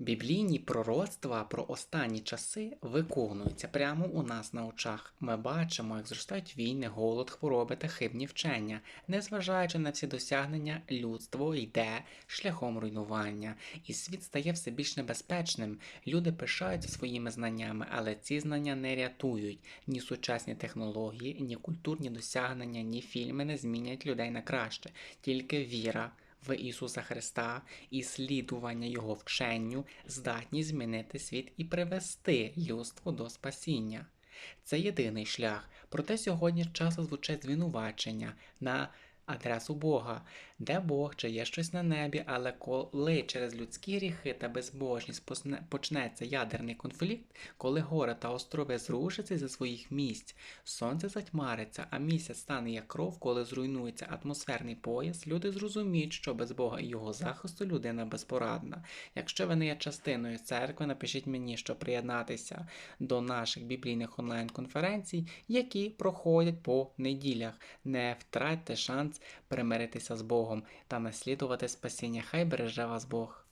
Біблійні пророцтва про останні часи виконуються прямо у нас на очах. Ми бачимо, як зростають війни, голод, хвороби та хибні вчення. Незважаючи на всі досягнення, людство йде шляхом руйнування, і світ стає все більш небезпечним. Люди пишаються своїми знаннями, але ці знання не рятують. Ні сучасні технології, ні культурні досягнення, ні фільми не змінять людей на краще, тільки віра в Ісуса Христа і слідування Його вченню здатні змінити світ і привести людство до спасіння. Це єдиний шлях, проте сьогодні часто звучать звинувачення на адресу Бога, де Бог чи є щось на небі, але коли через людські гріхи та безбожність почнеться ядерний конфлікт, коли гори та острови зрушаться зі своїх місць, сонце затьмариться, а місяць стане як кров, коли зруйнується атмосферний пояс, люди зрозуміють, що без Бога і його захисту людина безпорадна. Якщо ви не є частиною церкви, напишіть мені, щоб приєднатися до наших біблійних онлайн-конференцій, які проходять по неділях. Не втратьте шанс примиритися з Богом та наслідувати спасіння. Хай береже вас Бог.